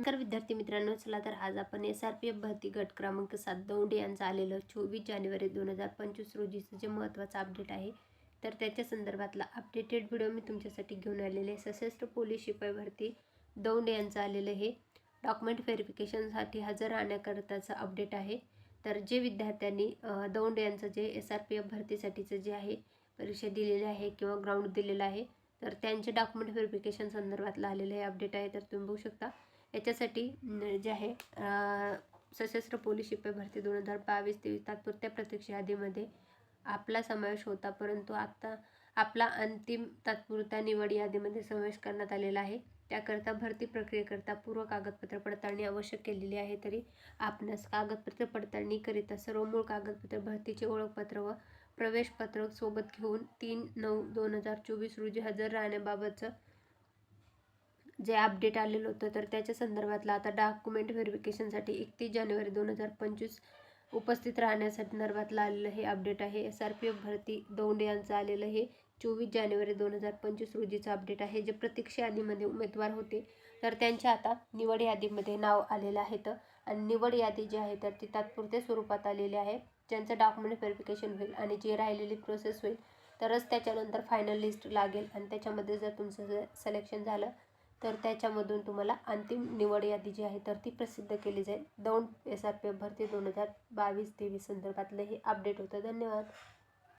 नमस्कार विद्यार्थी मित्रांनो चला तर आज आपण एस आर पी एफ भरती गट क्रमांक सात दौंडे यांचं आलेलं चोवीस जानेवारी दोन हजार पंचवीस रोजीचं जे महत्त्वाचं अपडेट आहे तर त्याच्या संदर्भातला अपडेटेड व्हिडिओ मी तुमच्यासाठी घेऊन आलेले आहे. सशस्त्र पोलीस शिपाई भरती दौंडे यांचं आलेलं हे डॉक्युमेंट व्हेरिफिकेशनसाठी हजर राहण्याकरताचं अपडेट आहे तर जे विद्यार्थ्यांनी दौंडे यांचं जे एस आर पी एफ भरतीसाठीचं जे आहे परीक्षा दिलेली आहे किंवा ग्राउंड दिलेलं आहे तर त्यांचे डॉक्युमेंट व्हेरिफिकेशन संदर्भातलं आलेलं हे अपडेट आहे तर तुम्ही बघू शकता. याच्यासाठी जे आहे सशस्त्र पोलीस शिपाई भरती दोन हजार बावीस तेवीस तात्पुरत्या प्रतीक्षा यादीमध्ये आपला समावेश होता. परंतु आता आपला अंतिम तात्पुरता निवड यादीमध्ये समावेश करण्यात आलेला आहे. त्याकरता भरती प्रक्रियेकरता पूर्व कागदपत्र पडताळणी आवश्यक केलेली आहे. तरी आपणास कागदपत्र पडताळणीकरिता सर्व मूळ कागदपत्र भरतीचे ओळखपत्र व प्रवेशपत्र सोबत घेऊन तीन नऊ दोन हजार चोवीस रोजी हजर राहण्याबाबतचं जे अपडेट आलेलं होतं तर त्याच्या संदर्भातलं आता डॉक्युमेंट व्हेरिफिकेशनसाठी एकतीस जानेवारी दोन हजार पंचवीस उपस्थित राहण्यासाठी संदर्भातलं आलेलं हे अपडेट आहे. एस आर पी एफ भरती दौंड यांचं आलेलं हे चोवीस जानेवारी दोन हजार पंचवीस रोजीचं अपडेट आहे जे प्रतीक्षा यादीमध्ये उमेदवार होते. तर त्यांच्या आता निवड यादीमध्ये नाव आलेलं आहे तर आणि निवड यादी जी आहे तर ती तात्पुरत्या स्वरूपात आलेली आहे. ज्यांचं डॉक्युमेंट व्हेरिफिकेशन होईल आणि जी राहिलेली प्रोसेस होईल तरच त्याच्यानंतर फायनल लिस्ट लागेल. आणि त्याच्यामध्ये जर तुमचं सिलेक्शन झालं तर त्याच्यामधून तुम्हाला अंतिम निवड यादी जी आहे तर ती प्रसिद्ध केली जाईल. Daund S R P F भरती दोन हजार बावीस तेवीस संदर्भातलं हे अपडेट होतं. धन्यवाद.